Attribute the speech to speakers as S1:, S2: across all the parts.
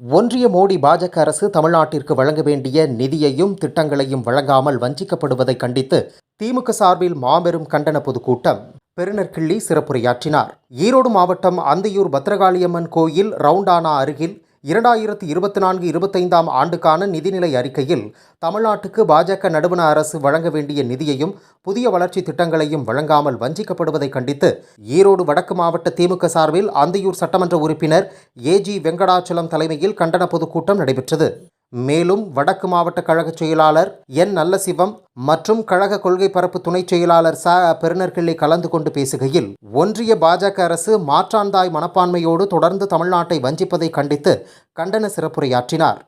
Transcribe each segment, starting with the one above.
S1: ஒன்றிய மோடி பாஜக அரசு தமிழ்நாட்டிற்கு வழங்க வேண்டிய நிதியையும் திட்டங்களையும் வழங்காமல் வஞ்சிக்கப்படுவதை கண்டித்து திமுக சார்பில் மாபெரும் கண்டன பொதுக்கூட்டம். பெருநற்கிள்ளி சிறப்புரையாற்றினார். ஈரோடு மாவட்டம் அந்தியூர் பத்ரகாளியம்மன் கோயில் ரவுண்டானா அருகில் இரண்டாயிரத்தி இருபத்தி நான்கு இருபத்தைந்தாம் ஆண்டுக்கான நிதிநிலை அறிக்கையில் தமிழ்நாட்டுக்கு பாஜக நடுவண அரசு வழங்க வேண்டிய நிதியையும் புதிய வளர்ச்சி திட்டங்களையும் வழங்காமல் வஞ்சிக்கப்படுவதை கண்டித்து ஈரோடு வடக்கு மாவட்ட திமுக சார்பில் அந்தியூர் சட்டமன்ற உறுப்பினர் ஏஜி வெங்கடாச்சலம் தலைமையில் கண்டன பொதுக்கூட்டம் நடைபெற்றது. மேலும் வடக்கு மாவட்ட கழக செயலாளர் என் நல்லசிவம் மற்றும் கழக கொள்கை பரப்பு துணைச் செயலாளர் ச பெருநர்கிள்ளி கலந்து கொண்டு பேசுகையில் ஒன்றிய பாஜக அரசு மாற்றாந்தாய் மனப்பான்மையோடு தொடர்ந்து தமிழ்நாட்டை வஞ்சிப்பதை கண்டித்து கண்டன சிறப்புரையாற்றினார்.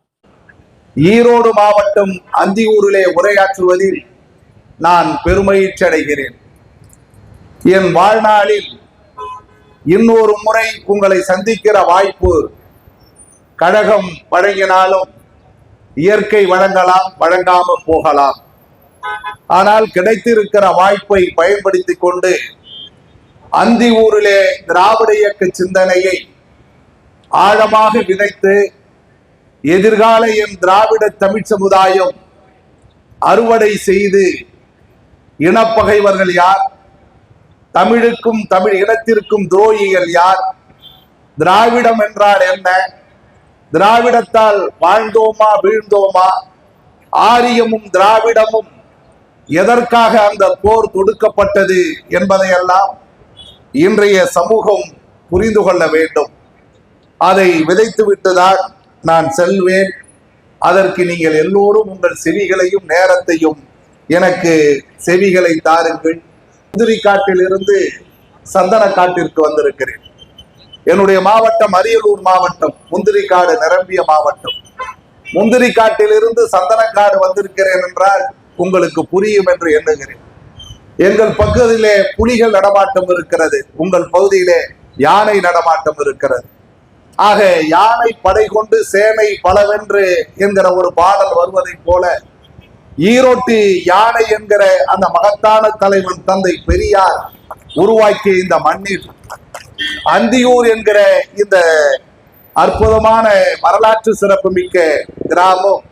S2: ஈரோடு மாவட்டம் அந்தியூரிலே உரையாற்றுவதில் நான் பெருமகிழ்ச்சி அடைகிறேன். என் வாழ்நாளில் இன்னொரு முறை உங்களை சந்திக்கிற வாய்ப்பு கழகம் வழங்கினாலும் இயற்கை வழங்கலாம் வழங்காம போகலாம். ஆனால் கிடைத்திருக்கிற வாய்ப்பை பயன்படுத்திக் கொண்டு அந்தி ஊரிலே திராவிட இயக்க சிந்தனையை ஆழமாக விதைத்து எதிர்கால என் திராவிட தமிழ் சமுதாயம் அறுவடை செய்து இனப்பகைவர்கள் யார்? தமிழுக்கும் தமிழ் இனத்திற்கும் துரோகிகள் யார்? திராவிடம் என்றால் என்ன? திராவிடத்தால் வாழ்ந்தோமா வீழ்ந்தோமா? ஆரியமும் திராவிடமும் எதற்காக அந்த போர் தொடுக்கப்பட்டது என்பதையெல்லாம் இன்றைய சமூகம் புரிந்து கொள்ள வேண்டும். அதை விதைத்துவிட்டுதான் நான் செல்வேன். அதற்கு நீங்கள் எல்லோரும் உங்கள் செவிகளையும் நேரத்தையும் எனக்கு செவிகளை தாருங்கள். குதிரை காட்டிலிருந்து சந்தன காட்டிற்கு வந்திருக்கிறேன். என்னுடைய மாவட்டம் அரியலூர் மாவட்டம். முந்திரிக்காடு நிரம்பிய மாவட்டம். முந்திரிக்காட்டிலிருந்து சந்தனக்காடு வந்திருக்கிறேன் என்றால் உங்களுக்கு புரியும் என்று எண்ணுகிறேன். எங்கள் பகுதியிலே புலிகள் நடமாட்டம் இருக்கிறது. உங்கள் பகுதியிலே யானை நடமாட்டம் இருக்கிறது. ஆக யானை படை கொண்டு சேனை பலவென்று என்கிற ஒரு பாடல் வருவதைப் போல ஈரோட்டு யானை என்கிற அந்த மகத்தான தலைவன் தந்தை பெரியார் உருவாக்கிய இந்த மண்ணில் அந்தியூர் என்கிற இந்த அற்புதமான வரலாற்று சிறப்புமிக்க கிராமம்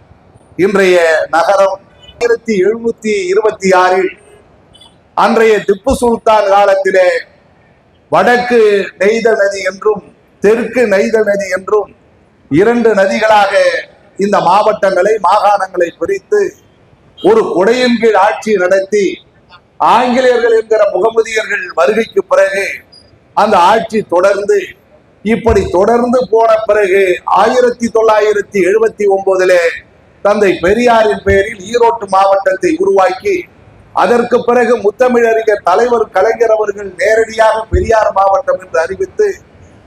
S2: இன்றைய நகரம். ஆயிரத்தி எழுநூத்தி இருபத்தி ஆறில் அன்றைய திப்பு சுல்தான் காலத்திலே வடக்கு நெய்தல் நதி என்றும் தெற்கு நெய்தல் நதி என்றும் இரண்டு நதிகளாக இந்த மாவட்டங்களை மாகாணங்களை பிரித்து ஒரு கொடையின் கீழ் ஆட்சி நடத்தி ஆங்கிலேயர்கள் என்கிற முகமதியர்கள் வருகைக்கு பிறகு அந்த ஆட்சி தொடர்ந்து இப்படி தொடர்ந்து போன பிறகு ஆயிரத்தி தொள்ளாயிரத்தி எழுபத்தி ஒன்பதிலே தந்தை பெரியாரின் பெயரில் ஈரோட்டு மாவட்டத்தை உருவாக்கி அதற்கு பிறகு முத்தமிழறிஞர் தலைவர் கலைஞர் அவர்கள் நேரடியாக பெரியார் மாவட்டம் என்று அறிவித்து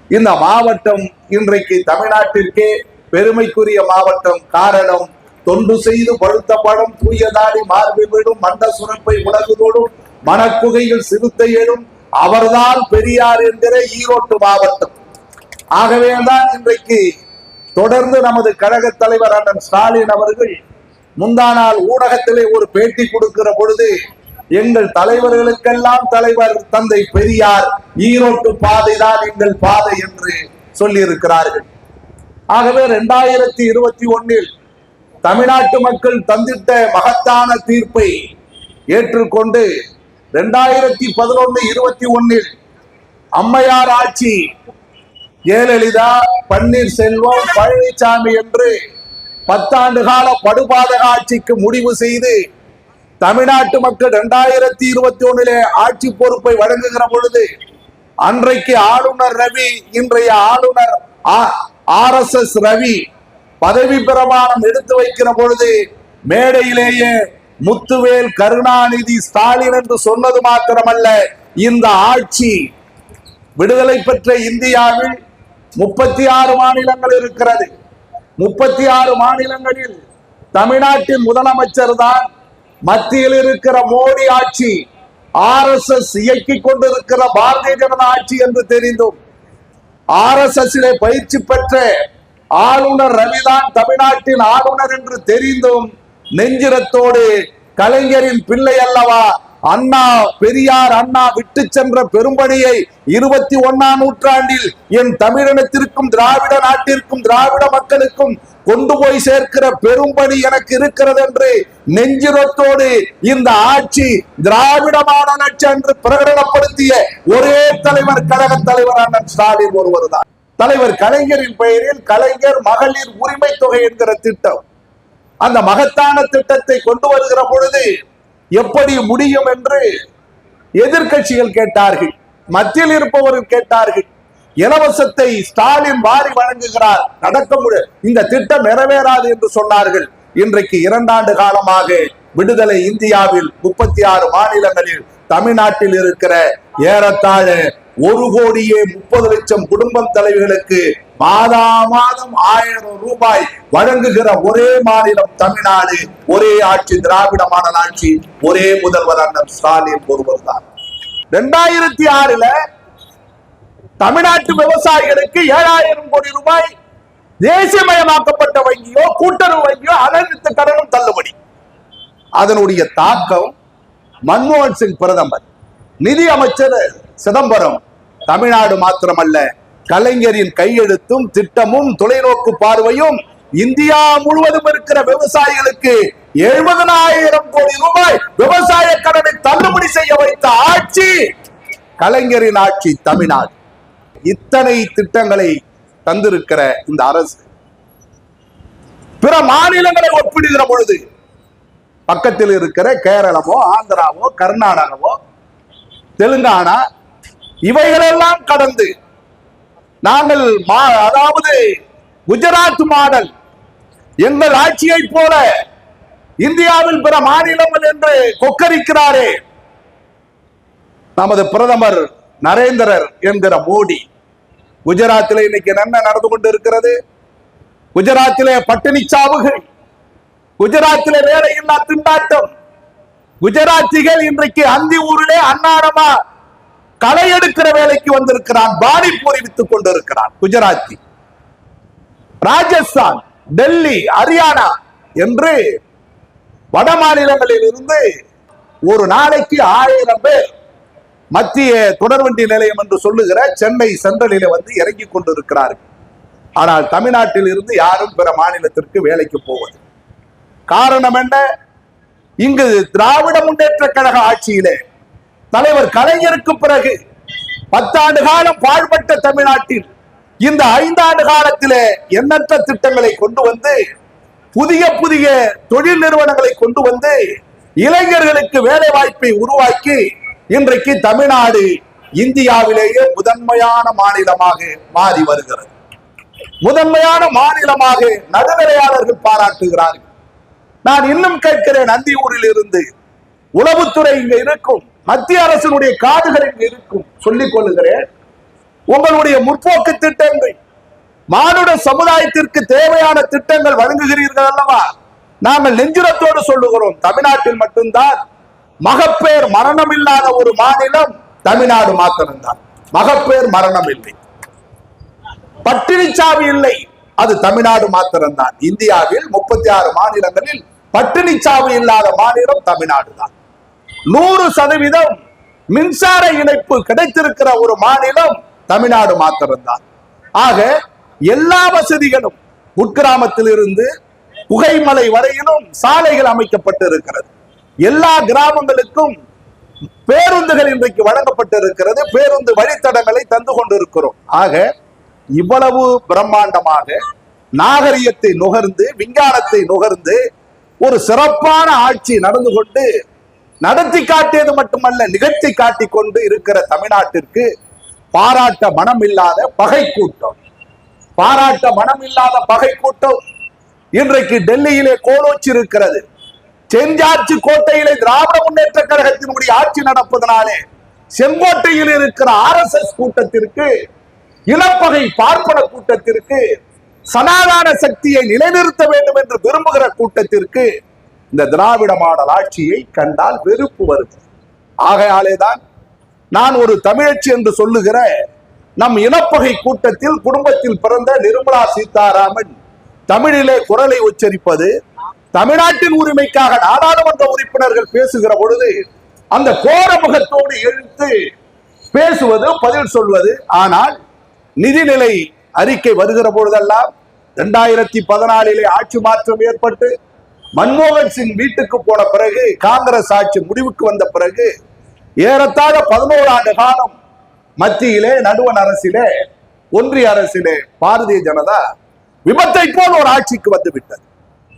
S2: இந்த மாவட்டம் இன்றைக்கு தமிழ்நாட்டிற்கே பெருமைக்குரிய மாவட்டம். காரணம் தொண்டு செய்து பழுத்த படம் தூயதாடி மார்பில் விடும் மண்ட சுரப்பை உலகுதோடும் மணக்குகையில் சிறுத்தை எழும் அவர்தான் பெரியார் என்கிற ஈரோட்டு மாவட்டம். ஆகவேதான் இன்றைக்கு தொடர்ந்து நமது கழக தலைவர் அண்ணன் ஸ்டாலின் அவர்கள் முந்தா நாள் ஊடகத்திலே ஒரு பேட்டி கொடுக்கிற பொழுது எங்கள் தலைவர்களுக்கெல்லாம் தலைவர் தந்தை பெரியார் ஈரோட்டு பாதைதான் எங்கள் பாதை என்று சொல்லி இருக்கிறார்கள் ஆகவே இரண்டாயிரத்தி இருபத்தி ஒன்னில் தமிழ்நாட்டு மக்கள் தந்திட்ட மகத்தான தீர்ப்பை ஏற்றுக்கொண்டு ரெண்டாயிரத்தி பதினொன்னு இருபத்தி ஒன்னில் அம்மையார் ஆட்சி. ஜெயலலிதா பன்னீர்செல்வம் பழனிசாமி என்று பத்தாண்டு கால படுபாதக ஆட்சிக்கு முடிவு செய்து தமிழ்நாட்டு மக்கள் இரண்டாயிரத்தி இருபத்தி ஒன்னிலே ஆட்சி பொறுப்பை வழங்குகிற பொழுது அன்றைக்கு ஆளுநர் ரவி இன்றைய ஆளுநர் ஆர் எஸ் எஸ் ரவி பதவி பிரமாணம் எடுத்து வைக்கிற பொழுது மேடையிலேயே முத்துவேல் கருணாநிதி ஸ்டாலின் என்று சொன்னது மாத்திரமல்ல. இந்த ஆட்சி விடுதலை பெற்ற இந்தியாவில் முப்பத்தி ஆறு மாநிலங்கள் இருக்கிறது. முப்பத்தி ஆறு மாநிலங்களில் தமிழ்நாட்டின் முதலமைச்சர் தான் மத்தியில் இருக்கிற மோடி ஆட்சி ஆர் எஸ் எஸ் இயக்கிக் கொண்டிருக்கிற பாரதிய ஜனதா ஆட்சி என்று தெரிந்தும் ஆர் எஸ் எஸ் பயிற்சி பெற்ற ஆளுநர் ரவிதான் தமிழ்நாட்டின் ஆளுநர் என்று தெரிந்தும் நெஞ்சிரத்தோடு கலைஞரின் பிள்ளை அல்லவா அண்ணா பெரியார் அண்ணா விட்டு சென்ற பெரும்பணியை இருபத்தி ஒன்னாம் நூற்றாண்டில் என் தமிழினத்திற்கும் திராவிட நாட்டிற்கும் திராவிட மக்களுக்கும் கொண்டு போய் சேர்க்கிற பெரும்பணி எனக்கு இருக்கிறது என்று நெஞ்சிரத்தோடு இந்த ஆட்சி திராவிட மாடல் என்று பிரகடனப்படுத்திய ஒரே தலைவர் கழக தலைவர் அண்ணன் ஸ்டாலின் ஒருவர் தான் தலைவர் கலைஞரின் பெயரில் கலைஞர் மகளிர் உரிமை தொகை என்கிற திட்டம். அந்த மகத்தான திட்டத்தை கொண்டு வருகிற பொழுது எப்படி முடியும் என்று எதிர்க்கட்சிகள் கேட்டார்கள் மத்தியில் இருப்பவர்கள் கேட்டார்கள் இலவசத்தை ஸ்டாலின் வாரி வழங்குகிறார் நடக்க முடிய இந்த திட்டம் நிறைவேறாது என்று சொன்னார்கள். இன்றைக்கு இரண்டாண்டு காலமாக விடுதலை இந்தியாவில் முப்பத்தி ஆறு மாநிலங்களில் தமிழ்நாட்டில் இருக்கிற ஏறத்தாழ ஒரு கோடியே முப்பது லட்சம் குடும்பம் தலைவர்களுக்கு மாதா மாதம் ஆயிரம் ரூபாய் வழங்குகிற ஒரே மாநிலம் தமிழ்நாடு ஒரே ஆட்சி திராவிட மாடல் ஆட்சி ஒரே முதல்வர் அண்ணன் ஸ்டாலின் ஒருவர் தான். ரெண்டாயிரத்தி ஆறுல தமிழ்நாட்டு விவசாயிகளுக்கு ஏழாயிரம் கோடி ரூபாய் தேசியமயமாக்கப்பட்ட வங்கியோ கூட்டுறவு வங்கியோ அனைத்து கடனும் தள்ளுபடி. அதனுடைய தாக்கம் மன்மோகன் சிங் பிரதமர் நிதி அமைச்சர் சிதம்பரம். தமிழ்நாடு மாத்திரமல்ல கலைஞரின் கையெழுத்தும் திட்டமும் தொலைநோக்கு பார்வையும் இந்தியா முழுவதும் இருக்கிற விவசாயிகளுக்கு எழுபதனாயிரம் கோடி ரூபாய் விவசாய கடனை தள்ளுபடி செய்ய வைத்த ஆட்சி கலைஞரின் ஆட்சி தமிழ்நாடு. இத்தனை திட்டங்களை தந்திருக்கிற இந்த அரசு பிற மாநிலங்களை ஒப்பிடுகிற பொழுது பக்கத்தில் இருக்கிற கேரளமோ ஆந்திராவோ கர்நாடகவோ தெலுங்கானா இவைகளெல்லாம் கடந்து நாங்கள் மா- அதாவது குஜராத் மாடல் எங்கள் ஆட்சியை போல இந்தியாவில் பிற மாநிலங்கள் என்று கொக்கரிக்கிறாரே. நமது பிரதமர் நரேந்திரர் என்கிற மோடி குஜராத்தில் இன்னைக்கு என்ன நடந்து கொண்டு இருக்கிறது குஜராத்திலே பட்டினி சாவுகள் குஜராத்திலே வேலையில்லா திண்டாட்டம் குஜராத்திகள் இன்றைக்கு அந்தி ஊரிலே அன்னாரமா களை எடுக்கிற வேலைக்கு வந்திருக்கிறான் பானிபூரி வித்துக் கொண்டிருக்கிறான். குஜராத்தி. ராஜஸ்தான் டெல்லி ஹரியானா என்று வட மாநிலங்களில் இருந்து ஒரு நாளைக்கு ஆயிரம் பேர் மத்திய தொடர்வண்டி நிலையம் என்று சொல்லுகிற சென்னை சென்ட்ரலிலே வந்து இறங்கி கொண்டிருக்கிறார்கள். ஆனால் தமிழ்நாட்டில் இருந்து யாரும் பிற மாநிலத்திற்கு வேலைக்கு போவது. காரணம் என்ன? இங்கு திராவிட முன்னேற்ற கழக ஆட்சியிலே தலைவர் கலைஞருக்கு பிறகு பத்தாண்டு காலம் பாழ்பட்ட தமிழ்நாட்டில் இந்த ஐந்தாண்டு காலத்திலே எண்ணற்ற திட்டங்களை கொண்டு வந்து புதிய புதிய தொழில் நிறுவனங்களை கொண்டு வந்து இளைஞர்களுக்கு வேலை வாய்ப்பை உருவாக்கி இன்றைக்கு தமிழ்நாடு இந்தியாவிலேயே முதன்மையான மாநிலமாக மாறி வருகிறது. முதன்மையான மாநிலமாக நடுநிலையாளர்கள் பாராட்டுகிறார்கள். நான் இன்னும் கேட்கிறேன் அந்தியூரில் இருந்து உளவுத்துறை இங்க இருக்கும் மத்திய அரசினுடைய காதுகளில் இருக்கும் சொல்லிக் கொள்ளுகிறேன். உங்களுடைய முற்போக்கு திட்டங்கள் மானுட சமுதாயத்திற்கு தேவையான திட்டங்கள் வழங்குகிறீர்கள் அல்லவா? நாங்கள் நெஞ்சுரத்தோடு சொல்லுகிறோம் தமிழ்நாட்டில் மட்டும்தான் மகப்பேர் மரணம் இல்லாத ஒரு மாநிலம் தமிழ்நாடு மாத்திரம்தான். மகப்பேர் மரணம் இல்லை பட்டினிச்சாவி இல்லை அது தமிழ்நாடு மாத்திரம்தான். இந்தியாவில் முப்பத்தி ஆறு மாநிலங்களில் பட்டினிச்சாவு இல்லாத மாநிலம் தமிழ்நாடு தான் நூறு சதவீதம் மின்சார இணைப்பு கிடைத்திருக்கிற ஒரு மாநிலம் தமிழ்நாடு மாத்திரம்தான். ஆக எல்லா வசதிகளும் உட்கிராமத்தில் இருந்து புகைமலை வரையிலும் சாலைகள் அமைக்கப்பட்டு இருக்கிறது எல்லா கிராமங்களுக்கும் பேருந்துகள் இன்றைக்கு வழங்கப்பட்டிருக்கிறது. பேருந்து வழித்தடங்களை தந்து கொண்டிருக்கிறோம். ஆக இவ்வளவு பிரம்மாண்டமாக நாகரிகத்தை நுகர்ந்து விஞ்ஞானத்தை நுகர்ந்து ஒரு சிறப்பான ஆட்சி நடந்து கொண்டு நடத்தி காட்டியது மட்டுமல்ல நிகழ்த்தி காட்டி கொண்டு இருக்கிற தமிழ்நாட்டிற்கு பாராட்ட மனம் இல்லாத பகை கூட்டம் பாராட்ட மனம் இல்லாத பகை கூட்டம் இன்றைக்கு டெல்லியிலே கோலோச்சி இருக்கிறது. செஞ்சாட்சி கோட்டையிலே திராவிட முன்னேற்ற கழகத்தினுடைய ஆட்சி நடப்பதனாலே செங்கோட்டையில் இருக்கிற ஆர் எஸ் எஸ் கூட்டத்திற்கு இனப்பகை பார்ப்பன கூட்டத்திற்கு சனாதான சக்தியை நிலைநிறுத்த வேண்டும் என்று விரும்புகிற கூட்டத்திற்கு இந்த திராவிட மாடல் ஆட்சியை கண்டால் வெறுப்பு வருது ஆகையாலேதான் நான் ஒரு தமிழச்சி என்று சொல்லுகிற நம் இனப்பகை கூட்டத்தில் குடும்பத்தில் பிறந்த நிர்மலா சீதாராமன் தமிழிலே குரலை உச்சரிப்பது தமிழ்நாட்டின் உரிமைக்காக நாடாளுமன்ற உறுப்பினர்கள் பேசுகிற பொழுது அந்த கோர முகத்தோடு எழுத்து பேசுவது பதில் சொல்வது. ஆனால் நிதிநிலை அறிக்கை வருகிற பொழுதெல்லாம் இரண்டாயிரத்தி பதினாலிலே ஆட்சி மாற்றம் ஏற்பட்டு மன்மோகன் சிங் வீட்டுக்கு போன பிறகு காங்கிரஸ் ஆட்சி முடிவுக்கு வந்த பிறகு ஏறத்தாழ பதினோரு ஆண்டு காலம் மத்தியிலே நடுவன் அரசிலே ஒன்றிய அரசிலே பாரதிய ஜனதா விபத்தை போல் ஒரு ஆட்சிக்கு வந்து விட்டது.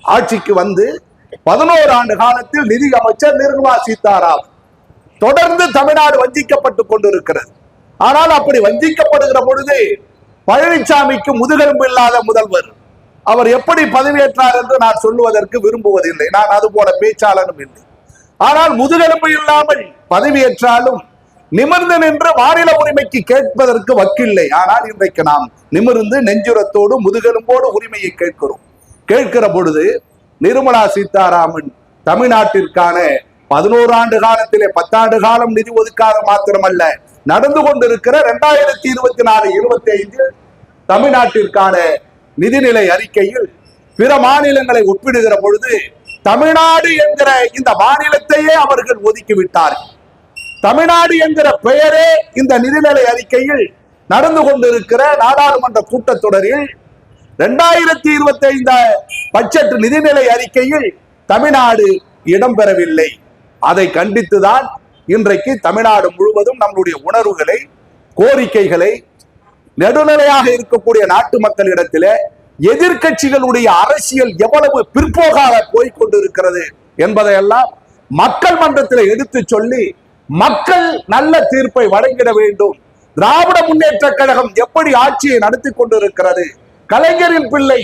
S2: ஆட்சிக்கு வந்து பதினோரு ஆண்டு காலத்தில் நிதி அமைச்சர் நிர்மலா சீதாராமன். தொடர்ந்து தமிழ்நாடு வஞ்சிக்கப்பட்டுக் கொண்டிருக்கிறது. ஆனால் அப்படி வஞ்சிக்கப்படுகிற பொழுது பழனிசாமிக்கு முதுகெலும்பு இல்லாத முதல்வர். அவர் எப்படி பதவியேற்றார் என்று நான் சொல்லுவதற்கு விரும்புவதில்லை. நான் அது போல பேச்சாளனும் இல்லை. ஆனால் முதுகெலும்பு இல்லாமல் பதவியேற்றாலும் நிமிர்ந்து நின்று மாநில உரிமைக்கு கேட்பதற்கு வக்கில்லை. ஆனால் இன்றைக்கு நாம் நிமிர்ந்து நெஞ்சுரத்தோடு முதுகெலும்போடு உரிமையை கேட்கிறோம். கேட்கிற பொழுது நிர்மலா சீதாராமன் தமிழ்நாட்டிற்கான பதினோரு ஆண்டு காலத்திலே பத்தாண்டு காலம் நிதி ஒதுக்காத மாத்திரமல்ல நடந்து கொண்டிருக்கிற இரண்டாயிரத்தி இருபத்தி நாலு இருபத்தி ஐந்து தமிழ்நாட்டிற்கான நிதிநிலை அறிக்கையில் பிற மாநிலங்களை ஒப்பிடுகிற பொழுது தமிழ்நாடு என்கிற இந்த மாநிலத்தையே அவர்கள் ஒதுக்கிவிட்டார். தமிழ்நாடு என்கிற பெயரே இந்த நிதிநிலை அறிக்கையில் நடந்து கொண்டிருக்கிற நாடாளுமன்ற கூட்டத்தொடரில் இரண்டாயிரத்தி இருபத்தி ஐந்து பட்ஜெட் நிதிநிலை அறிக்கையில் தமிழ்நாடு இடம்பெறவில்லை. அதை கண்டித்துதான் இன்றைக்கு தமிழ்நாடு முழுவதும் நம்முடைய உணர்வுகளை கோரிக்கைகளை நடுநிலையாக இருக்கக்கூடிய நாட்டு மக்களிடத்திலே எதிர்க்கட்சிகளுடைய அரசியல் எவ்வளவு பிற்போகாக போய்கொண்டிருக்கிறது என்பதையெல்லாம் மக்கள் மன்றத்தில் எடுத்து சொல்லி மக்கள் நல்ல தீர்ப்பை வழங்கிட வேண்டும். திராவிட முன்னேற்ற கழகம் எப்படி ஆட்சியை நடத்தி கொண்டிருக்கிறது? கலைஞரின் பிள்ளை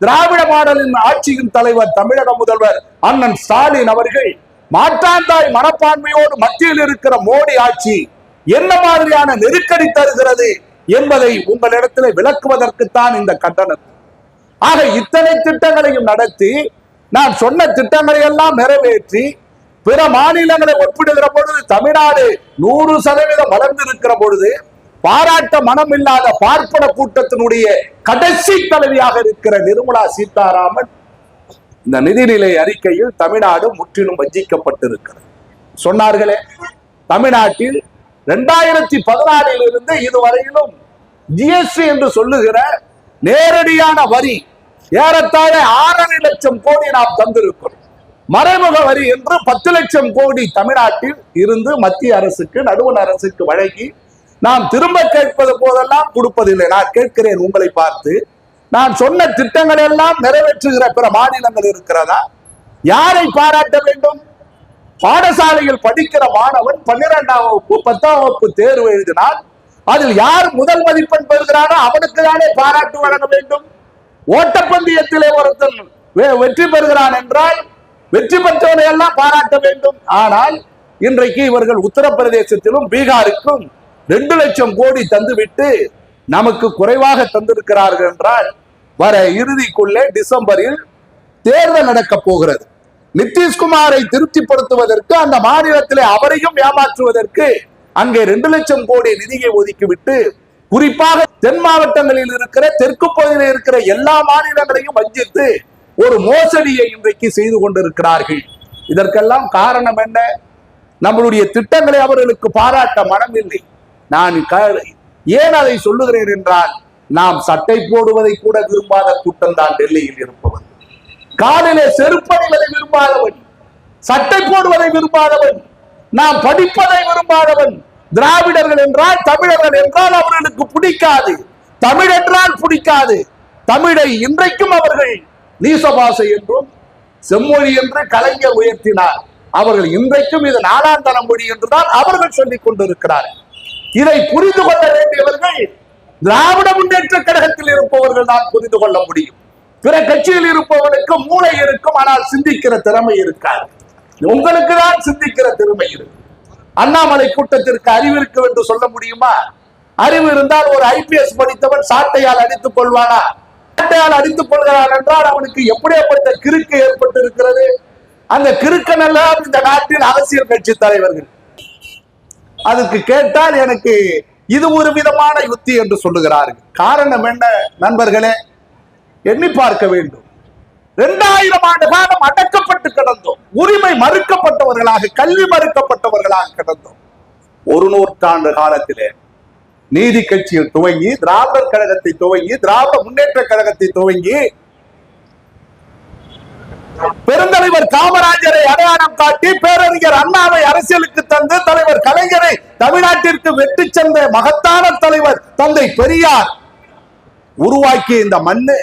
S2: திராவிட மாடலின் ஆட்சியின் தலைவர் தமிழக முதல்வர் அண்ணன் ஸ்டாலின் அவர்கள் மாற்றாந்தாய் மனப்பான்மையோடு மத்தியில் இருக்கிற மோடி ஆட்சி என்ன மாதிரியான நெருக்கடி தருகிறது? என்பதை உங்களிடத்தில் விளக்குவதற்குத்தான் இந்த கண்டனம். ஆக இத்தனை திட்டங்களையும் நடத்தி நான் சொன்ன திட்டங்களை எல்லாம் நிறைவேற்றி பிற மாநிலங்களை ஒப்பிடுகிற பொழுது தமிழ்நாடு நூறு சதவீதம் வளர்ந்திருக்கிற பொழுது பாராட்ட மனம் இல்லாத பார்ப்பன கூட்டத்தினுடைய கடைசி தலைவியாக இருக்கிற நிர்மலா சீதாராமன் இந்த நிதிநிலை அறிக்கையில் தமிழ்நாடு முற்றிலும் வஞ்சிக்கப்பட்டிருக்கிறது. சொன்னார்களே தமிழ்நாட்டில் ரெண்டாயிரத்தி பதினாலில் இருந்து இதுவரையிலும் ஜிஎஸ்டி என்று சொல்லுகிற நேரடியான வரி ஏறத்தாழ ஆறரை லட்சம் கோடி நாம் தந்திருக்கிறோம். மறைமுக வரி என்று பத்து லட்சம் கோடி தமிழ்நாட்டில் இருந்து மத்திய அரசுக்கு நடுவண் அரசுக்கு வழங்கி நாம் திரும்ப கேட்பது போதெல்லாம் கொடுப்பதில்லை. நான் கேட்கிறேன் உங்களை பார்த்து. நான் சொன்ன திட்டங்கள் எல்லாம் நிறைவேற்றுகிற பிற மாநிலங்கள் இருக்கிறதா? யாரை பாராட்ட வேண்டும்? பாடசாலையில் படிக்கிற மாணவன் பன்னிரெண்டாம் வகுப்பு பத்தாம் வகுப்பு தேர்வு எழுதினால் அதில் யார் முதல் மதிப்பெண் பெறுகிறானோ அவனுக்கு தானே பாராட்டு வழங்க வேண்டும். ஓட்டப்பந்தயத்திலே ஒருத்தன் வெ- வெற்றி பெறுகிறான் என்றால் வெற்றி பெற்றவனை எல்லாம் பாராட்ட வேண்டும். ஆனால் இன்றைக்கு இவர்கள் உத்தரப்பிரதேசத்திலும் பீகாருக்கும் ரெண்டு லட்சம் கோடி தந்துவிட்டு நமக்கு குறைவாக தந்திருக்கிறார்கள் என்றால் வர இறுதிக்குள்ளே டிசம்பரில் தேர்தல் நடக்க போகிறது. நிதிஷ்குமாரை திருப்திப்படுத்துவதற்கு அந்த மாநிலத்திலே அவரையும் ஏமாற்றுவதற்கு அங்கே ரெண்டு லட்சம் கோடி நிதியை ஒதுக்கிவிட்டு குறிப்பாக தென் மாவட்டங்களில் இருக்கிற தெற்கு பகுதியில் இருக்கிற எல்லா மாநிலங்களையும் வஞ்சித்து ஒரு மோசடியை இன்றைக்கு செய்து கொண்டிருக்கிறார்கள். இதற்கெல்லாம் காரணம் என்ன? நம்மளுடைய திட்டங்களை அவர்களுக்கு பாராட்ட மனம் இல்லை நான் ஏன் அதை சொல்லுகிறேன் என்றால் நாம் சட்டை போடுவதை கூட விரும்பாத கூட்டம் தான் டெல்லியில் இருப்பவன் காலிலே செருப்பணிவதை விரும்பாதவன் சட்டை போடுவதை விரும்பாதவன் நாம் படிப்பதை விரும்பாதவன் திராவிடர்கள் என்றால் தமிழர்கள் என்றால் அவர்களுக்கு பிடிக்காது. தமிழ் என்றால் பிடிக்காது. தமிழை இன்றைக்கும் அவர்கள் நீசபாசை என்றும் செம்மொழி என்று கலைஞர் உயர்த்தினார். அவர்கள் இன்றைக்கும் இது நாலாந்தர மொழி என்றுதான் அவர்கள் சொல்லிக் கொண்டிருக்கிறார்கள் இதை புரிந்து கொள்ள வேண்டியவர்கள் திராவிட முன்னேற்ற கழகத்தில் இருப்பவர்கள் தான் புரிந்து கொள்ள முடியும். பிற கட்சியில் இருப்பவனுக்கு மூளை இருக்கும் ஆனால் சிந்திக்கிற திறமை இருக்காது. உங்களுக்கு தான் சிந்திக்கிற திறமை இருக்கு. அண்ணாமலை கூட்டத்திற்கு அறிவு இருக்கும் என்று சொல்ல முடியுமா? அறிவு இருந்தால் ஒரு ஐபிஎஸ் படித்தவன் சாட்டையால் அடித்துக் கொள்வானா? சாட்டையால் அடித்துக் கொள்கிறான் என்றால் அவனுக்கு எப்படியாப்பட்ட கிறுக்கு ஏற்பட்டு இருக்கிறது அந்த கிறுக்கன் எல்லாம் இந்த நாட்டில் அரசியல் கட்சி தலைவர்கள். அதுக்கு கேட்டால் எனக்கு இது ஒரு விதமான யுத்தி என்று சொல்லுகிறார்கள். காரணம் என்ன நண்பர்களே? எண்ணி பார்க்க வேண்டும். இரண்டாயிரம் ஆண்டு காலம் அடக்கப்பட்டு கிடந்தோம். உரிமை மறுக்கப்பட்டவர்களாக கல்வி மறுக்கப்பட்டவர்களாக கிடந்தோம். ஒரு நூற்றாண்டு காலத்திலே நீதி கட்சியில் துவங்கி திராவிடர் கழகத்தை துவங்கி திராவிட முன்னேற்ற கழகத்தை துவங்கி பெருந்தலைவர் காமராஜரை அடையாளம் காட்டி பேரறிஞர் அண்ணாவை அரசியலுக்கு தந்து தலைவர் கலைஞரை தமிழ்நாட்டிற்கு வெற்றி சென்ற மகத்தான தலைவர் தந்தை பெரியார் உருவாக்கிய இந்த மண்ணு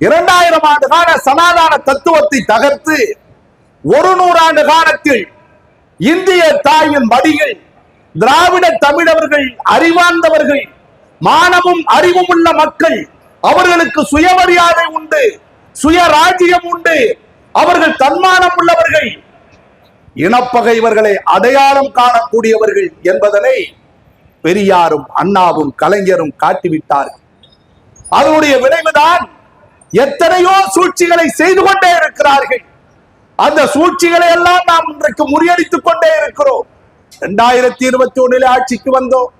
S2: இரண்டாயிரம் ஆண்டு கால சனாதான தத்துவத்தை தகர்த்து ஒரு நூறாண்டு காலத்தில் இந்திய தாயின் மடியில் திராவிட தமிழர்கள் அறிவார்ந்தவர்கள் மானமும் அறிவும் உள்ள மக்கள் அவர்களுக்கு சுயமரியாதை உண்டு சுயராஜ்யம் உண்டு. அவர்கள் தன்மானம் உள்ளவர்கள். இனப்பகைவர்களை அடையாளம் காணக்கூடியவர்கள் என்பதனை பெரியாரும் அண்ணாவும் கலைஞரும் காட்டிவிட்டார்கள். அதனுடைய விளைவுதான் எத்தனையோ சூழ்ச்சிகளை செய்து கொண்டே இருக்கிறார்கள். அந்த சூழ்ச்சிகளை எல்லாம் நாம் இன்றைக்கு முறியடித்துக் கொண்டே இருக்கிறோம். இரண்டாயிரத்தி இருபத்தி ஒண்ணுல ஆட்சிக்கு வந்தோம்.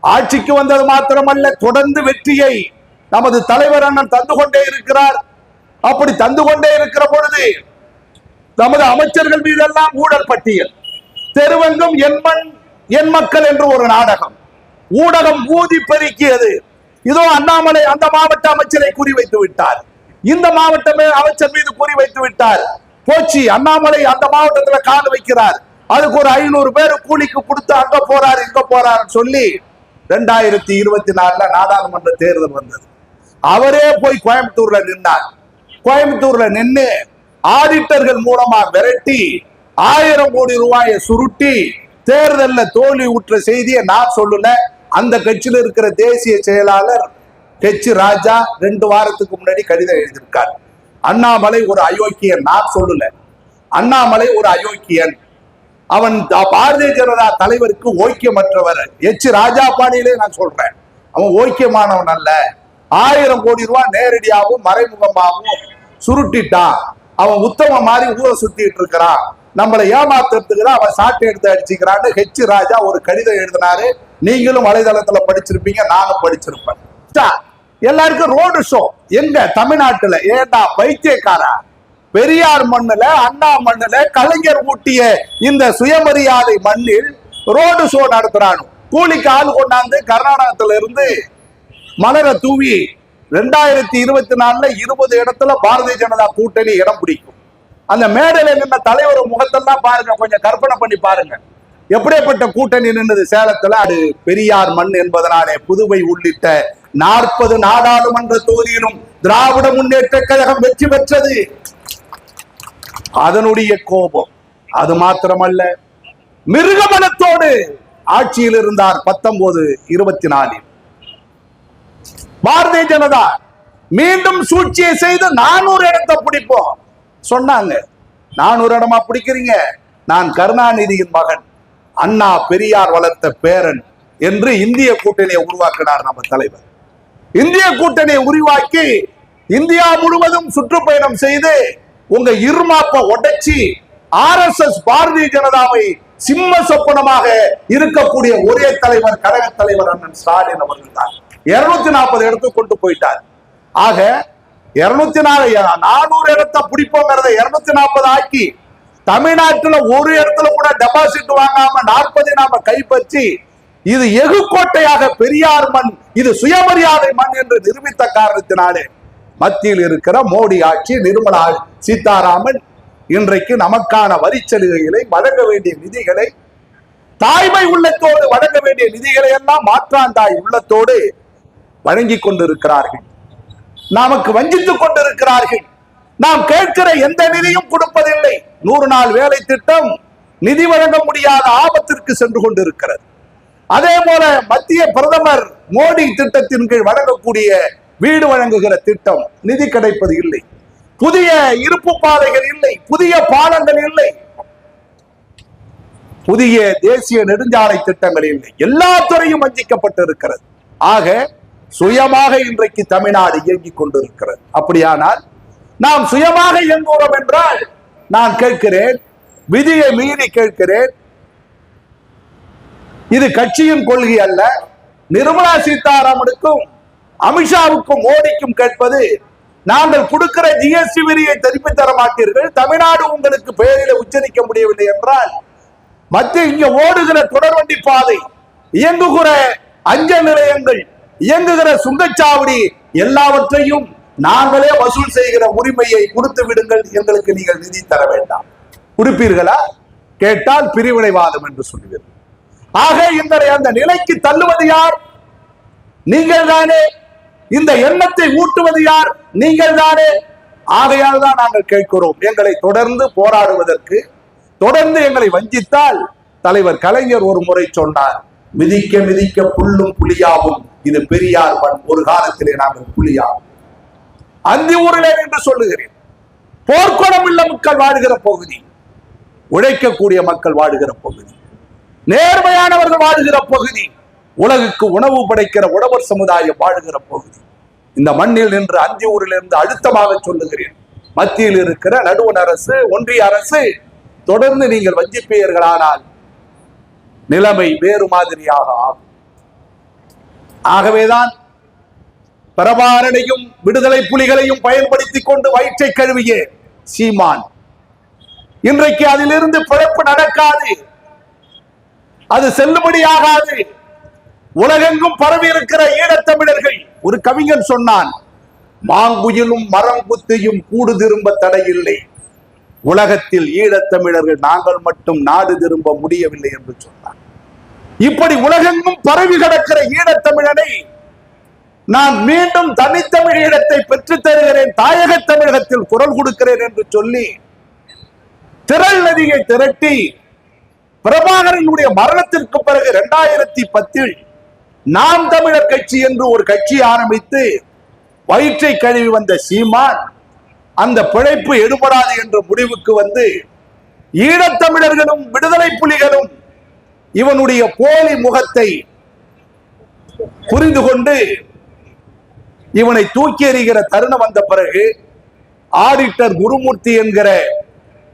S2: ஆட்சிக்கு வந்தது மாத்திரமல்ல தொடர்ந்து வெற்றியை நமது தலைவர் அண்ணன் தந்து கொண்டே இருக்கிறார். அப்படி தந்து கொண்டே இருக்கிற பொழுது நமது அமைச்சர்கள் மீதெல்லாம் ஊழல் பட்டியல் தெருவெங்கும் என் மண் என் மக்கள் என்று ஒரு நாடகம் ஊடகம் ஊதி பெருக்கியது. இதோ அண்ணாமலை அந்த மாவட்ட அமைச்சரை குறிவைத்து விட்டார். இந்த மாவட்டமே அமைச்சர் மீது குறிவைத்து விட்டார். போச்சு அண்ணாமலை அந்த மாவட்டத்துல கால் வைக்கிறார். அதுக்கு ஒரு ஐநூறு பேர் கூலிக்கு கொடுத்து அங்க போறாரு இங்க போறாருன்னு சொல்லி ரெண்டாயிரத்தி இருபத்தி நாலுல நாடாளுமன்ற தேர்தல் வந்தது. அவரே போய் கோயம்புத்தூர்ல நின்றார் கோயம்புத்தூர்ல நின்னு ஆடிட்டர்கள் மூலமா விரட்டி ஆயிரம் கோடி ரூபாயை சுருட்டி தேர்தல்ல தோல்வி உற்ற செய்தியை நான் சொல்லல. அந்த கட்சியில் இருக்கிற தேசிய செயலாளர் ஹெச் ராஜா ரெண்டு வாரத்துக்கு முன்னாடி கடிதம் எழுதியிருக்கார். அண்ணாமலை ஒரு அயோக்கியன் நான் சொல்லல. அண்ணாமலை ஒரு அயோக்கியன். அவன் பாரதிய ஜனதா தலைவருக்கு ஓக்கியமற்றவர். எச். ராஜா பாணியிலே நான் சொல்றேன். அவன் ஓக்கியமானவன் அல்ல. ஆயிரம் கோடி ரூபாய் நேரடியாகவும் மறைமுகமாகவும் சுருட்டிட்டான். அவன் உத்தம மாதிரி ஊரை சுத்திட்டு இருக்கிறான். நம்மளை ஏமாத்துறதுக்கு தான் அவன் சாட்டை எடுத்து அடிச்சுக்கிறான்னு ஹெச் ராஜா ஒரு கடிதம் எழுதினாரு. நீங்களும் வலைதளத்துல படிச்சிருப்பீங்க நானும் படிச்சிருப்பேன். எல்லாருக்கும் ரோடு ஷோ எங்க? தமிழ்நாட்டுல. ஏண்டா பைத்தியக்காரா? பெரியார் மண்ணுல அண்ணா மண்ணுல கலைஞர் ஊட்டிய இந்த சுயமரியாதை மண்ணில் ரோடு ஷோ நடத்துறானு. கூலிக்கு ஆள் கொண்டாந்து கர்நாடகத்துல இருந்து மலரை தூவி ரெண்டாயிரத்தி இருபத்தி நாலுல இருபது இடத்துல பாரதிய ஜனதா கூட்டணி இடம் பிடிக்கும். அந்த மேடையில நின்ன தலைவர் முகத்தெல்லாம் பாருங்க கொஞ்சம் கற்பனை பண்ணி பாருங்க. எப்படிப்பட்ட கூட்டணி நின்றது? சேலத்துல அது பெரியார் மண் என்பதனாலே புதுவை உள்ளிட்ட நாற்பது நாடாளுமன்ற தொகுதியிலும் திராவிட முன்னேற்ற கழகம் வெற்றி பெற்றது. அதனுடைய கோபம். அது மாத்திரமல்ல மிருகமனத்தோடு ஆட்சியில் இருந்தார் பத்தொன்பது இருபத்தி நாலில் பாரதிய ஜனதா மீண்டும் சூழ்ச்சியை செய்து நானூறு இடத்தை பிடிப்போம். சொன்னாங்க நானூறு இடமா பிடிக்கிறீங்க? நான் கருணாநிதியின் மகன். அண்ணா பெரியார் வளர்த்த பேரன் என்று இந்திய கூட்டணியை உருவாக்கினார் நம்ம தலைவர். இந்திய கூட்டணியை உருவாக்கி இந்தியா முழுவதும் சுற்றுப்பயணம் செய்து உங்க இருமாப்ப உடைச்சி ஆர்எஸ்எஸ் பாரதிய ஜனதாவை சிம்ம சொப்பனமாக இருக்கக்கூடிய ஒரே தலைவர் கழக தலைவர் அண்ணன் ஸ்டாலின் அவர்கள் தான். இருநூத்தி நாற்பது இடத்துக்கு கொண்டு போயிட்டார். ஆக இருநூத்தி நாலு நானூறு இடத்தை பிடிப்போங்கிறத இருநூத்தி நாற்பது ஆக்கி தமிழ்நாட்டுல ஒரு இடத்துல கூட டெபாசிட் வாங்காம நாற்பதை நாம கைப்பற்றி இது எகுக்கோட்டையாக பெரியார் மண் இது சுயமரியாதை மண் என்று நிரூபித்த காரணத்தினாலே மத்தியில் இருக்கிற மோடி ஆட்சி நிர்மலா சீதாராமன் இன்றைக்கு நமக்கான வரி சலுகைகளை வழங்க வேண்டிய நிதிகளை தாய்மை உள்ளத்தோடு வழங்க வேண்டிய நிதிகளை எல்லாம் மாற்றாந்தாய் உள்ளத்தோடு வழங்கி கொண்டிருக்கிறார்கள். நமக்கு வஞ்சித்துக் கொண்டிருக்கிறார்கள். நாம் கேட்கிற எந்த நிதியும் கொடுப்பதில்லை. நூறு நாள் வேலை திட்டம் நிதி வழங்க முடியாத ஆபத்திற்கு சென்று கொண்டிருக்கிறது. அதே போல மத்திய பிரதமர் மோடி திட்டத்தின் கீழ் வழங்கக்கூடிய வீடு வழங்குகிற திட்டம் நிதி கிடைப்பது இல்லை. புதிய இருப்பு பாதைகள் இல்லை புதிய பாலங்கள் இல்லை. புதிய தேசிய நெடுஞ்சாலை திட்டங்கள் இல்லை. எல்லா துறையும் வஞ்சிக்கப்பட்டிருக்கிறது. ஆக சுயமாக இன்றைக்கு தமிழ்நாடு இயங்கிக் கொண்டிருக்கிறது. அப்படியானால் நாம் சுயமாக இயங்குகிறோம் என்றால் நான் கேட்கிறேன் விதியை மீறி கேட்கிறேன். இது கட்சியின் கொள்கை அல்ல. நிர்மலா சீதாராமனுக்கும் அமித்ஷாவுக்கும் மோடிக்கும் கேட்பது நாங்கள் கொடுக்கிற ஜிஎஸ்டி வரியை திருப்பி தர மாட்டீர்கள். தமிழ்நாடு உங்களுக்கு பெயரில உச்சரிக்க முடியவில்லை என்றால் மத்திய இங்க ஓடுகிற தொடர்வண்டி பாதை இயங்குகிற அஞ்சல் நிலையங்கள் இயங்குகிற சுங்கச்சாவடி எல்லாவற்றையும் நாங்களே வசூல் செய்கிற உரிமையை கொடுத்து விடுங்கள் எங்களுக்கு நீங்கள் நிதி தர வேண்டாம். கொடுப்பீர்களா? கேட்டால் பிரிவினைவாதம் என்று சொல்லுவீர்கள் ஆக இந்த அந்த நிலைக்கு தள்ளுவது யார்? நீங்கள் தானே இந்த எண்ணத்தை ஊட்டுவது யார்? நீங்கள் தானே ஆகையால் தான் நாங்கள் கேட்கிறோம் எங்களை தொடர்ந்து போராடுவதற்கு. தொடர்ந்து எங்களை வஞ்சித்தால் தலைவர் கலைஞர் ஒரு முறை சொன்னார் மிதிக்க மிதிக்க புல்லும் புலியாகும் இது பெரியார் பண் ஒரு காலத்திலே நாங்கள் புலியாகும். அந்தி ஊரிலே என்று சொல்லுகிறேன். போர்க்குணம் உள்ள மக்கள் வாழுகிற பகுதி உழைக்கக்கூடிய மக்கள் வாடுகிற பகுதி நேர்மையானவர்கள் வாடுகிற பகுதி உலகுக்கு உணவு படைக்கிற உழவர் சமுதாயம் வாழுகிற பகுதி. இந்த மண்ணில் நின்று அந்தியூரிலிருந்து அழுத்தமாக சொல்லுகிறேன். மத்தியில் இருக்கிற நடுவண் அரசு ஒன்றிய அரசு தொடர்ந்து நீங்கள் வஞ்சிப்பீர்களானால் நிலைமை வேறு மாதிரியாக ஆகும். ஆகவேதான் பிரபாரனையும் விடுதலை புலிகளையும் பயன்படுத்திக் கொண்டு வயிற்றை கழுவிய. சீமான். இன்றைக்கு அதிலிருந்து பிழைப்பு நடக்காது. அது செல்லுபடியாகாது. உலகெங்கும் பரவி இருக்கிற ஈழத்தமிழர்கள் ஒரு கவிஞன் சொன்னான் மாங்குயிலும் மரம் குத்தியும் கூடு திரும்ப தடையில்லை. உலகத்தில் ஈழத்தமிழர்கள் நாங்கள் மட்டும் நாடு திரும்ப முடியவில்லை என்று சொன்னார் இப்படி உலகெங்கும் பரவி கிடக்கிற ஈழத்தமிழனை நான் மீண்டும் தனித்தமிழ் ஈழத்தை பெற்றுத் தருகிறேன் தாயக தமிழகத்தில் குரல் கொடுக்கிறேன் என்று சொல்லி திரள் நதியை திரட்டி பிரபாகரனுடைய மரணத்திற்கு பிறகு இரண்டாயிரத்தி பத்தில் நாம் தமிழர் கட்சி என்று ஒரு கட்சி ஆரம்பித்து வயிற்றை கழுவி வந்த சீமான் அந்த பிழைப்பு எடுபடாது என்ற முடிவுக்கு வந்து ஈழத்தமிழர்களும் விடுதலை புலிகளும் இவனுடைய போலி முகத்தை புரிந்து கொண்டு இவனை தூக்கி எறிகிற தருணம் வந்த பிறகு ஆடிட்டர் குருமூர்த்தி என்கிற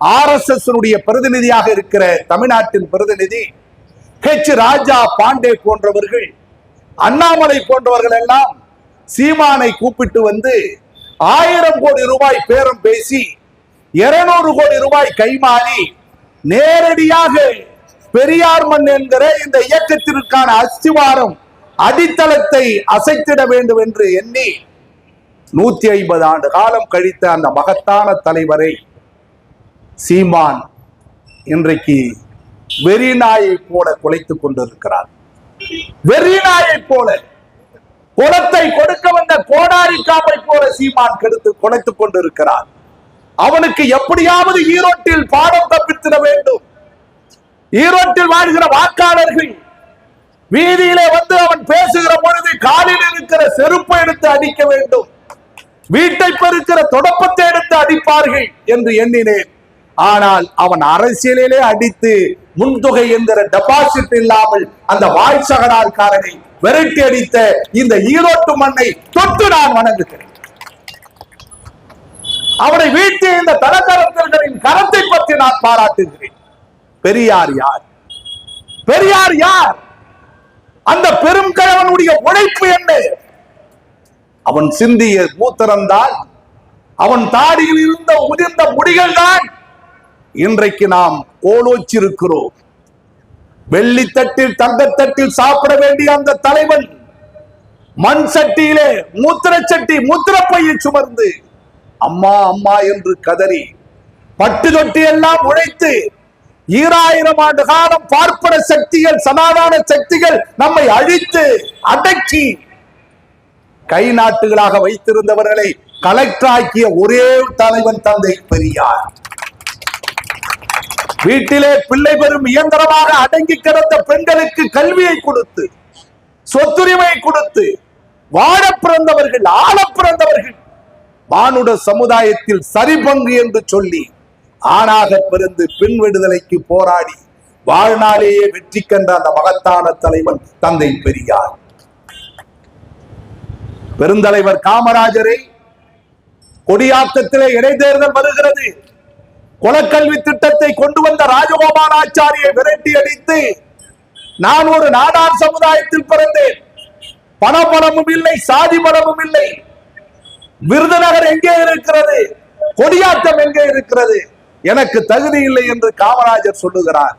S2: ஆர்எஸ்எஸ் பிரதிநிதியாக இருக்கிற தமிழ்நாட்டின் பிரதிநிதி ஹெச் ராஜா பாண்டே போன்றவர்கள் அண்ணாமலை போன்றவர்கள் எல்லாம் சீமானை கூப்பிட்டு வந்து ஆயிரம் கோடி ரூபாய் பேரம் பேசி இருநூறு கோடி ரூபாய் கைமாறி நேரடியாக பெரியார் மண் என்கிற இந்த இயக்கத்திற்கான அஸ்திவாரம் அடித்தளத்தை அசைத்திட வேண்டும் என்று எண்ணி நூத்தி ஐம்பது ஆண்டு காலம் கழித்த அந்த மகத்தான தலைவரை சீமான் இன்றைக்கு வெறிநாயை போல குலைத்துக் கொண்டிருக்கிறார். வெறிநாயை போல குளத்தை கொடுக்க வந்த கோடாரி காப்பை போல சீமான் கெடுத்து குலைத்துக் கொண்டிருக்கிறார். அவனுக்கு எப்படியாவது ஈரோட்டில் பாடம் தப்பித்திட வேண்டும். ஈரோட்டில் வாழ்கிற வாக்காளர்கள் வீதியிலே வந்து அவன் பேசுகிற பொழுது காலில் இருக்கிற செருப்பை எடுத்து அடிக்க வேண்டும். வீட்டை பெருக்கிற தொடப்பத்தை எடுத்து அடிப்பார்கள் என்று எண்ணினேன். ஆனால் அவன் அரசியலிலே அடித்து முன்தொகை என்கிற டெபாசிட் இல்லாமல் அந்த வாய்ச்சகடால்காரனை விரட்டி அடித்த இந்த ஈரோட்டு மண்ணை தொட்டு நான் வணங்குகிறேன். அவனை வீட்டு இந்த தலக்கரத்தர்களின் கரத்தை பற்றி நான் பாராட்டுகிறேன். பெரியார் யார்? பெரியார் யார்? அந்த பெரும் கணவனுடைய உழைப்பு என்ன? அவன் சிந்திய மூத்திரந்தான் அவன் தாடியில் இருந்த உதிர்ந்த முடிகள் தான் இன்றைக்கு நாம் ஓலோச்சிருக்கிறோம் வெள்ளித்தட்டில் தங்கத்தட்டில் சாப்பிட வேண்டிய அந்த தலைவன் மண் சட்டியிலே மூத்திர சட்டி மூத்திரப்பையை சுமர்ந்து அம்மா அம்மா என்று கதறி பட்டு தொட்டி எல்லாம் உழைத்து ஈராயிரம் ஆண்டு காலம் பார்ப்பன சக்திகள் சனாதான சக்திகள் நம்மை அழித்து அடக்கி கை நாட்டுகளாக வைத்திருந்தவர்களை கலெக்டராக்கிய ஒரே தலைவன் தந்தை பெரியார். வீட்டிலே பிள்ளை பெறும் இயந்திரமாக அடங்கி கிடந்த பெண்களுக்கு கல்வியை கொடுத்து சொத்துரிமை கொடுத்து வாழ பிறந்தவர்கள் ஆள பிறந்தவர்கள் மானுட சமுதாயத்தில் சரிபங்கு என்று சொல்லி ஆணாக பிறந்து பெண் விடுதலைக்கு போராடி வாழ்நாளேயே வெற்றி கண்ட அந்த மகத்தான தலைவன் தந்தை பெரியார். பெருந்தலைவர் காமராஜரை கொடியாட்டத்திலே இடைத்தேர்தல் வருகிறது. குலக்கல்வி திட்டத்தை கொண்டு வந்த ராஜகோபால் ஆச்சாரியை விரட்டி அடித்து நான் ஒரு நாடார் சமுதாயத்தில் பிறந்தேன். பணபலமும் இல்லை சாதி பலமும் இல்லை. விருதுநகர் எங்கே இருக்கிறது? கொடியாட்டம் எங்கே இருக்கிறது? எனக்கு தகுதி இல்லை என்று காமராஜர் சொல்லுகிறார்.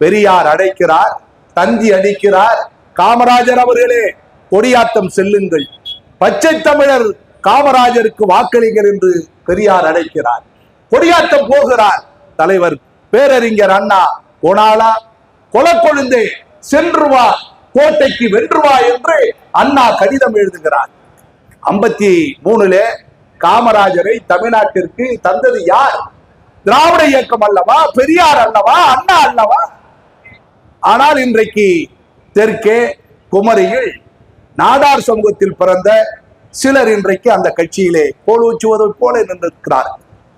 S2: பெரியார் அடைக்கிறார் தந்தி அடிக்கிறார். காமராஜர் அவர்களே கொடியாட்டம் செல்லுங்கள். பச்சை தமிழர் காமராஜருக்கு வாக்களிங்கள் என்று பெரியார் அழைக்கிறார் கொடியாட்டம் போகிறார். தலைவர் பேரறிஞர் அண்ணா கொணாலா கொலக்கொழுந்தே சென்று வா கோட்டைக்கு வென்று வா என்று அண்ணா கடிதம் எழுதுகிறார். ஐம்பத்தி மூணுல காமராஜரை தமிழ்நாட்டிற்கு தந்தது யார்? திராவிட இயக்கம் அல்லவா பெரியார் அல்லவா அண்ணா அல்லவா? ஆனால் இன்றைக்கு தெற்கே குமரியில் நாடார் சமூகத்தில் பிறந்த சிலர் இன்றைக்கு அந்த கட்சியிலே கோல் போல நின்றிருக்கிறார்.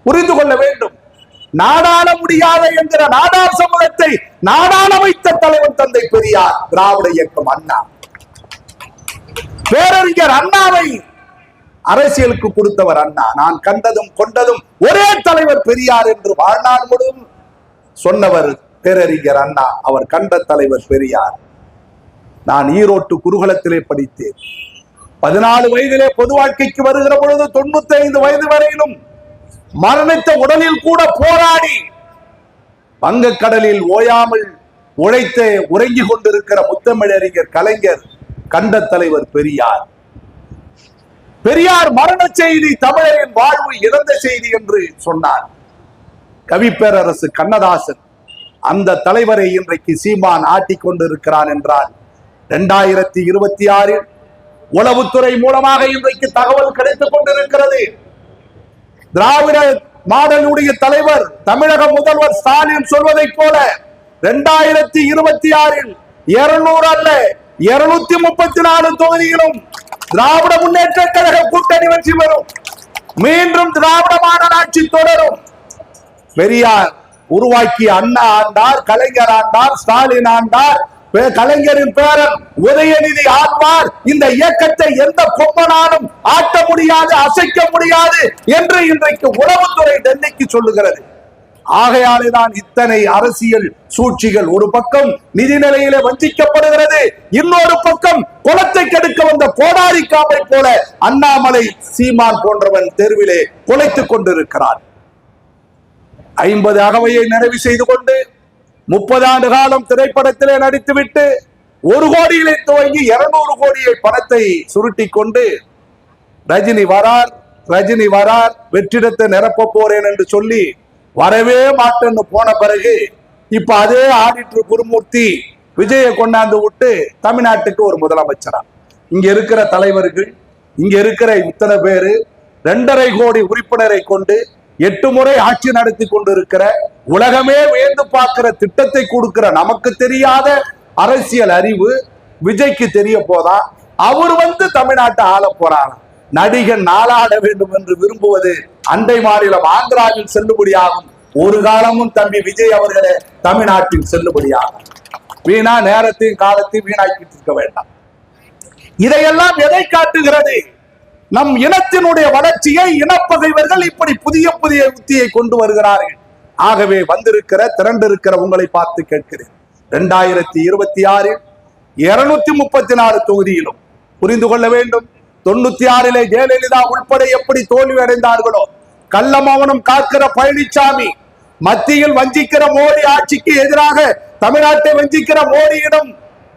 S2: புரிந்து கொள்ள வேண்டும். நாடாள முடியாத என்கிற நாடார் சமூகத்தை நாடாள வைத்த தலைவன் தந்தை பெரியார் திராவிட இயக்கம் அண்ணா. பேரறிஞர் அண்ணாவை அரசியலுக்கு கொடுத்தவர் அண்ணா. நான் கண்டதும் கொண்டதும் ஒரே தலைவர் பெரியார் என்று வாழ்நாள் முழுவதும் சொன்னவர் பேரறிஞர் அண்ணா. அவர் கண்ட தலைவர் பெரியார். நான் ஈரோட்டு குருகுலத்திலே படித்தேன். பதினாலு வயதிலே பொது வாழ்க்கைக்கு வருகிற பொழுது தொண்ணூத்தி ஐந்து வயது வரையிலும் மரணித்த உடலில் கூட போராடி வங்கக்கடலில் ஓயாமல் உழைத்து உறங்கிக் கொண்டிருக்கிற முத்தமிழறிஞர் கலைஞர் கண்ட தலைவர் பெரியார். பெரியார் மரண செய்தி தமிழரின் வாழ்வு இறந்த செய்தி என்று சொன்னார். கவிப்பேரரசு கண்ணதாசன் அந்த தலைவரை இன்றைக்கு சீமான் ஆட்டிக்கொண்டிருக்கிறான் என்றால் இரண்டாயிரத்தி இருபத்தி ஆறில் உளவுத்துறை மூலமாக இன்றைக்கு தகவல் கிடைத்துக் கொண்டிருக்கிறது. திராவிட மாடலுடைய தலைவர் தமிழக முதல்வர் ஸ்டாலின் சொல்வதைப் போல இரண்டாயிரத்தி இருபத்தி ஆறில் இருநூறு அல்ல இருநூத்தி முப்பத்தி நாலு தொகுதியிலும் திராவிட முன்னேற்ற கழக கூட்டணி வெற்றி பெறும். மீண்டும் திராவிட மாடல் ஆட்சி தொடரும். பெரியார் உருவாக்கிய அண்ணா ஆண்டார் கலைஞர் ஆண்டார் ஸ்டாலின் ஆண்டார் கலைஞரின் பேரன் உதயநிதி ஆழ்வார். இந்த இயக்கத்தை எந்த பொம்மனாலும் ஆட்ட முடியாது அசைக்க முடியாது என்று இன்றைக்கு உளவுத்துறை டெல்லிக்கு சொல்லுகிறது. ஆகையாலே தான் இத்தனை அரசியல் சூழ்ச்சிகள் ஒரு பக்கம் நிதி நிலையில வஞ்சிக்கப்படுகிறது இன்னொரு பக்கம் குளத்தை கெடுக்க வந்த கோடாரி காப்பை போல அண்ணாமலை சீமான் போன்றவன் தெருவிலே குலைத்துக் கொண்டிருக்கிறான். ஐம்பது அகவையை நிறைவு செய்து கொண்டு முப்பது ஆண்டு காலம் திரைப்படத்திலே நடித்துவிட்டு ஒரு கோடியிலே துவங்கி இருநூறு கோடியை பணத்தை சுருட்டி கொண்டு ரஜினி வரார் ரஜினி வரார் வெற்றிடத்தை நிரப்ப போறேன் என்று சொல்லி வரவே மாட்டேன்னு போன பிறகு இப்ப அதே ஆடிட்டர் குருமூர்த்தி விஜயை கொண்டாந்து விட்டு தமிழ்நாட்டுக்கு ஒரு முதலமைச்சரா. இங்க இருக்கிற தலைவர்கள் இங்க இருக்கிற இத்தனை பேரு ரெண்டரை கோடி உறுப்பினரை கொண்டு எட்டு முறை ஆட்சி நடத்தி கொண்டிருக்கிற உலகமே வேந்து பார்க்கிற திட்டத்தை கொடுக்கிற நமக்கு தெரியாத அரசியல் அறிவு விஜய்க்கு தெரிய போதா? அவர் வந்து தமிழ்நாட்டை ஆள போறாங்க நடிகன் நாளாட வேண்டும் என்று விரும்புவது அண்டை மாநிலம் ஆந்திராவில் செல்லுபடியாகும். ஒரு காலமும் தம்பி விஜய் அவர்களே தமிழ்நாட்டில் செல்லுபடியாகும். வீணா நேரத்தையும் காலத்தையும் வீணாக்கிட்டு இருக்க வேண்டாம். இதையெல்லாம் எதை காட்டுகிறது? நம் இனத்தினுடைய வளர்ச்சியை இனப்பகைவர்கள் இப்படி புதிய புதிய உத்தியை கொண்டு வருகிறார்கள். ஆகவே வந்திருக்கிற திரண்டிருக்கிற உங்களை பார்த்து கேட்கிறேன். இரண்டாயிரத்தி இருபத்தி ஆறில் இருநூத்தி முப்பத்தி நாலு தொகுதியிலும் புரிந்து கொள்ள வேண்டும். தொண்ணூத்தி ஆறிலே ஜெயலலிதா உள்பட எப்படி தோல்வி அடைந்தார்களோ கள்ள மௌனம் காக்கிற பழனிசாமி மத்தியில் வஞ்சிக்கிற மோடி ஆட்சிக்கு எதிராக தமிழ்நாட்டை வஞ்சிக்கிற மோடியிடம்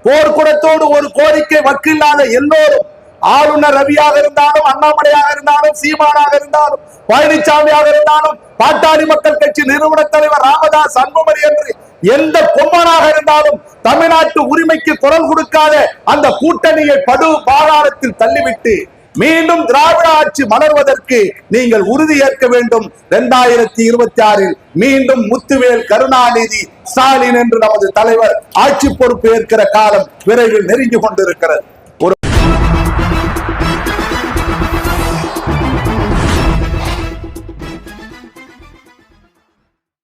S2: போர்க்குடத்தோடு ஒரு கோரிக்கை வக்கில்லாத எல்லோரும் ஆளுநர் ரவியாக இருந்தாலும் அண்ணாமலையாக இருந்தாலும் சீமானாக இருந்தாலும் பழனிசாமியாக இருந்தாலும் பாட்டாளி மக்கள் கட்சி நிறுவன தலைவர் ராமதாஸ் அன்புமணி என்று எந்த பொம்மனாக இருந்தாலும் தமிழ்நாட்டு உரிமைக்கு குரல் கொடுக்காத அந்த கூட்டணியை படு பாதாரத்தில் தள்ளிவிட்டு மீண்டும் திராவிட ஆட்சி மலர்வதற்கு நீங்கள் உறுதி ஏற்க வேண்டும். இரண்டாயிரத்தி இருபத்தி ஆறில் மீண்டும் முத்துவேல் கருணாநிதி ஸ்டாலின் என்று நமது தலைவர் ஆட்சி பொறுப்பு ஏற்கிற காலம் விரைவில் நெருங்கி கொண்டிருக்கிறது.